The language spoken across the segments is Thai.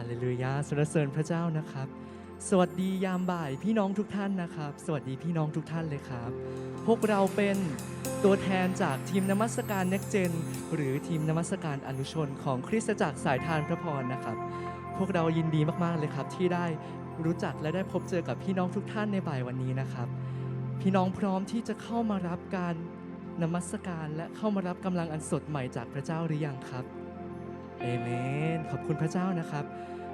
าเลลูยาสรรเสริญพระเจ้านะครับ สวัสดียามบ่ายพี่น้องทุกท่านนะครับ สวัสดีพี่น้องทุกท่านเลยครับ พวกเราเป็นตัวแทนจากทีมนมัสการเน็กเจนหรือทีมนมัสการอนุชนของคริสตจักรสายทานพระพรนะครับ พวกเรายินดีมากๆเลยครับ ที่ได้รู้จักและได้พบเจอกับพี่น้องทุกท่านในบ่ายวันนี้นะครับ พี่น้องพร้อมที่จะเข้ามารับการนมัสการและเข้ามารับกำลังอันสดใหม่จากพระเจ้าหรือยังครับ เอเมน ขอบคุณพระเจ้านะครับ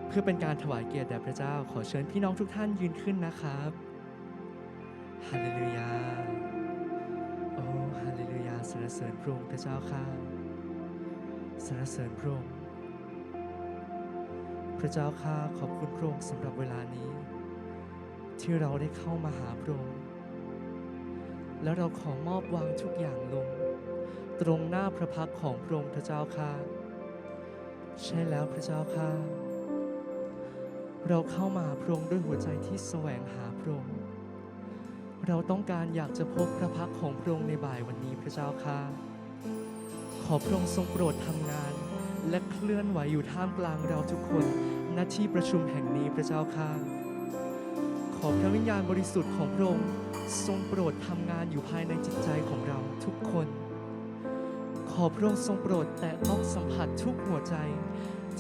เพื่อเป็นการถวายเกียรติแด่พระเจ้า ขอเชิญพี่น้องทุกท่านยืนขึ้นนะครับฮาเลลูยา โอ้ฮาเลลูยาสรรเสริญพระองค์พระเจ้าข้าสรรเสริญพระองค์พระเจ้าข้าขอบคุณพระองค์สำหรับเวลานี้ ที่เราได้เข้ามาหาพระองค์แล้วเราขอมอบวางทุกอย่างลง ตรงหน้าพระพักของพระองค์พระเจ้าข้า ใช่แล้วพระเจ้าข้าเราเข้ามาพระองค์ด้วยหัวใจที่แสวงหาพระองค์เราต้องการอยากจะพบพระพักของพระองค์ในบ่ายวันนี้พระเจ้าข้าขอพระองค์ทรงโปรดทำงาน และเคลื่อนไหวอยู่ท่ามกลางเราทุกคนณที่ประชุมแห่งนี้พระเจ้าข้าขอพระวิญญาณบริสุทธิ์ของพระองค์ทรงโปรดทำงานอยู่ภายในจิตใจของเราทุกคน อพระองค์ทรงโปรดแตะต้องสัมผัสทุกหัวใจ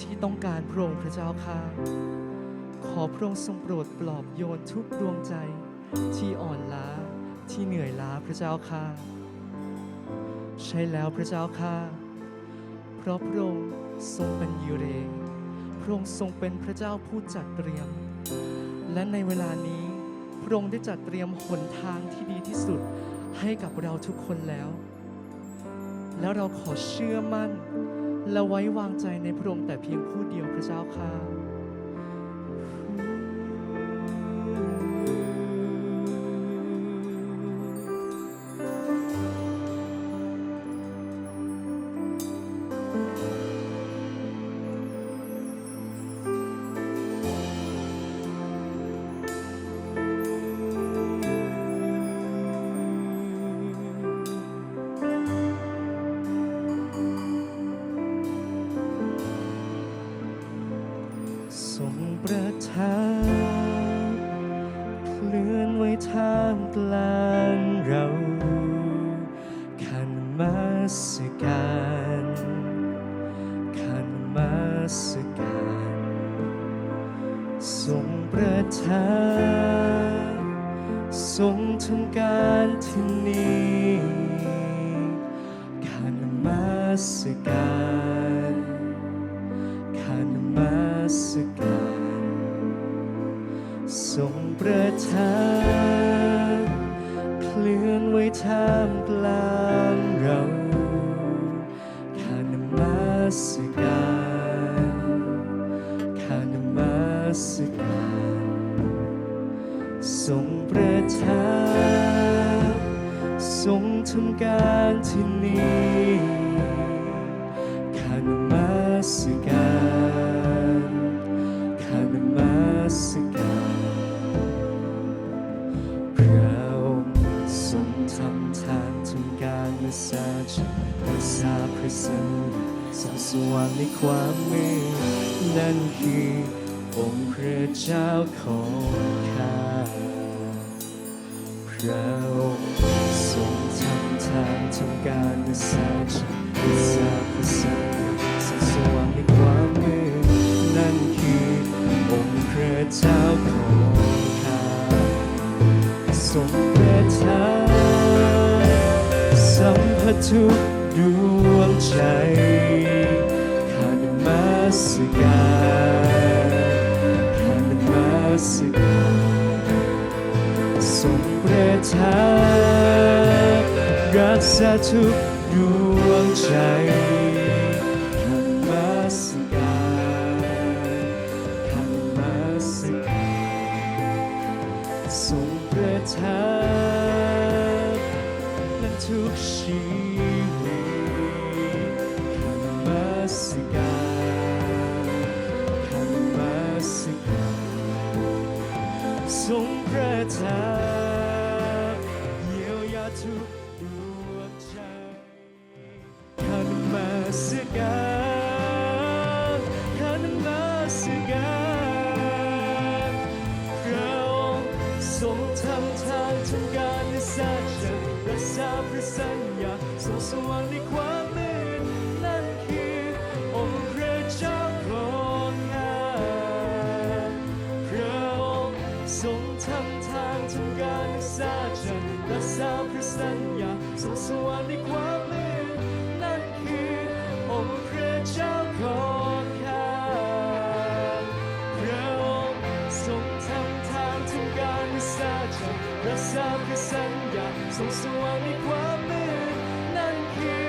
ที่ต้องการพระองค์พระเจ้าข้าขอพระองค์ทรงโปรดปลอบโยนทุกดวงใจ ที่อ่อนล้าที่เหนื่อยล้าพระเจ้าข้าใช่แล้วพระเจ้าข้าเพราะพระองค์ทรงเป็นยูเรพระองค์ทรงเป็นพระเจ้าผู้จัดเตรียม และในเวลานี้พระองค์ได้จัดเตรียมหนทางที่ดีที่สุดให้กับเราทุกคนแล้ว แล้วเราขอเชื่อมั่น และไว้วางใจในพระองค์แต่เพียงผู้เดียวพระเจ้าค่ะ ลางเราขันมาสการขันมาสการทรงประทับทรงทำการที่นี่ขันมาสการ ท่ามกลางเราข้านมัสการข้านมัสการทรงประทับทรงทำการ ระสันส่องสว่างในความมืดนั่นคือองค์พระเจ้าของข้าพระองค์ทรงทำทางทำการในสายชนในสายพระสันส่องสว่างในความมืดนั่นคือองค์พระเจ้าของข้าทรงประทับสัมผัสทุกดวง ใจข้านมาสการข้านมาสการทรงประทับรักษาทุกดวงใจ ทรงประทับเยียวยาทุกดวงใจขันมาสิกาขันมาสิกาเราทรงทำทางทำการในสัจจะรักษาพระสัญญาทรงสว่างในความมื ส่องสว่างในความมืดนั่นคือองค์พระเจ้าของข้าพระองค์ทรงทำทางทำการวิสาจักรักษาพระสัญญาทรงสว่างในความมืดนั่นคือ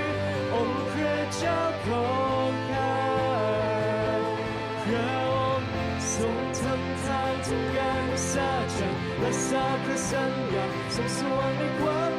องค์พระเจ้าของข้าพระองค์ทรงทำทางทำการวิสาจักรักษาพระสัญญาทรงสว่างในความ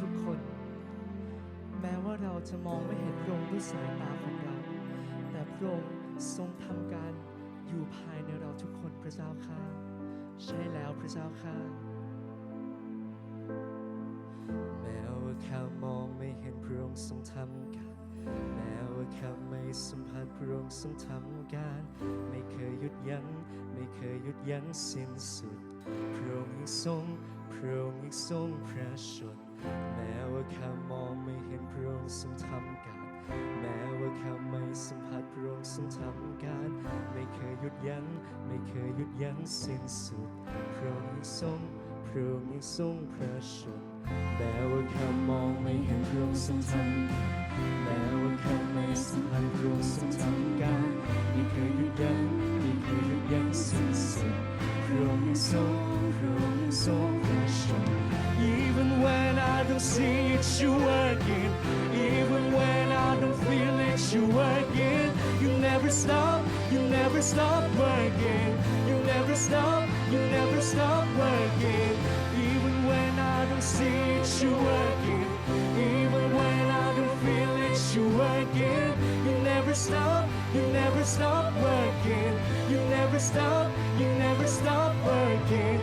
ทุกคน แม้ว่าเราจะมองไม่เห็นพระองค์ด้วยสายตาของเรา แต่พระองค์ทรงทำการอยู่ภายในเราทุกคนพระเจ้าข้าใช่แล้วพระเจ้าข้าแม้ว่าข้ามองไม่เห็นพระองค์ทรงทำการแม้ว่าข้าไม่สัมผัสพระองค์ทรงทำการ ไม่เคยหยุดยัง้งไม่เคยหยุดยั้งสิ้นสุด พระองค์ยังทรงพระองค์ยังทรงพระชน แม้ว่าข้ามองไม่เห็นพระองค์ทรงทำการ แม้ว่าข้าไม่สัมผัสพระองค์ทรงทำการ ไม่เคยหยุดยัง้งไม่เคยหยุดยั้งสิ้นสุดพระองค์ยังทรงพระองค์ยังทรงพระชนแม้ว่าข้ามองไม่เห็นพระองค์ทรงทำแม้ว่าข้าไม่สัมผัสพระองค์ทรงทำการไม่เคยหยุดยัง้งไม่เคยหยุดยั้งสิ้นสุดพระองค์ยังทรงพระองค์ยังทรง don't see it you working Even when I don't feel it you working You never stop you never stop working You never stop you never stop working Even when I don't see it you working Even when I don't feel it you working You never stop you never stop working You never stop you never stop working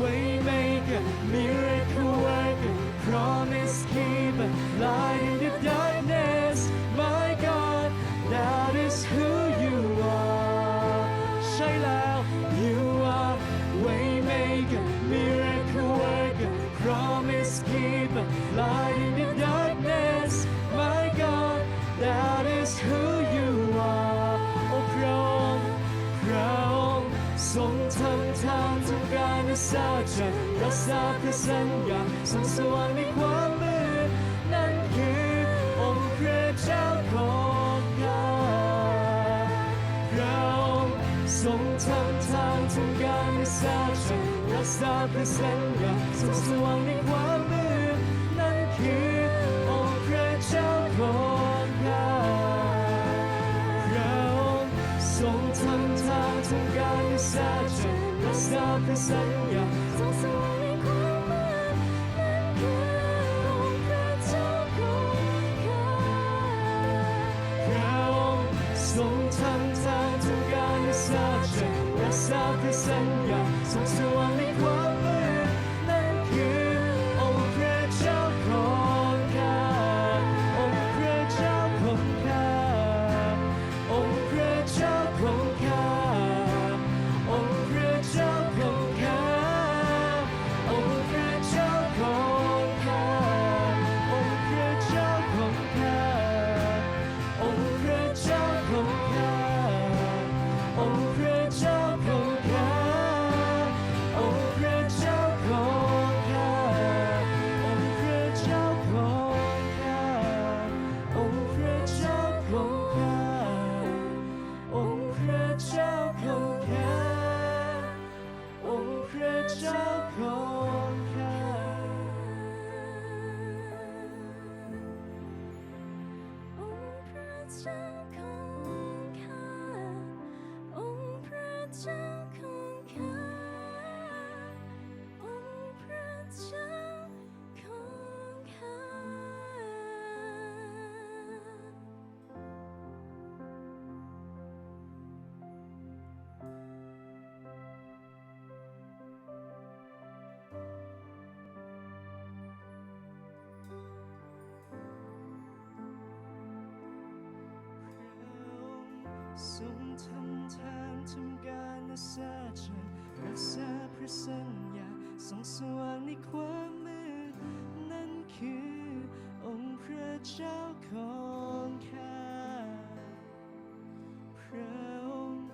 Waymaker, miracle worker, promise keeper, light in the darkness. My God, that is who you are. ใช่แล้ว you are waymaker, miracle worker, promise keeper, light in the darkness. My God, that is who you are. Oh, พระองค์พระองค์ทรงทำทางทำการรักษาจั รักษาพระสัญญาส่องสว่างในความมืดนั่นคือองค์พระเจ้าของข้าพระองค์ทรงทำทางทำการรักษาจักรักษาพระสัญญาส่องสว่างในความมืดนั่นคือองค์พระเจ้าของข้าพระองค์ทรงทำทางทำการรักษาจักรักษาพระสัญญา out the sun, yeah, so so I'm ทรงทำทางทำการอัศจรรย์รักษาพระสัญญาส่องสว่างในความมืด นั่นคือองค์พระเจ้าของข้าพระองค์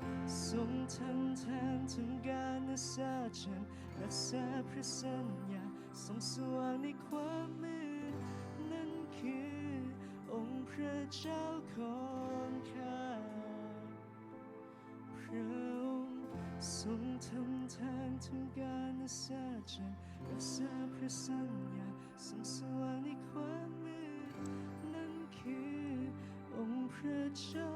ทรงทำทางทำการอัศจรรย์รักษาพระสัญญาส่องสว่างในความมืด นั่นคือองค์พระเจ้าของำการอัศจรรย์รักษาพระสัญญาส่องสว่างในความมืดนั่นคือองค์พระเจ้า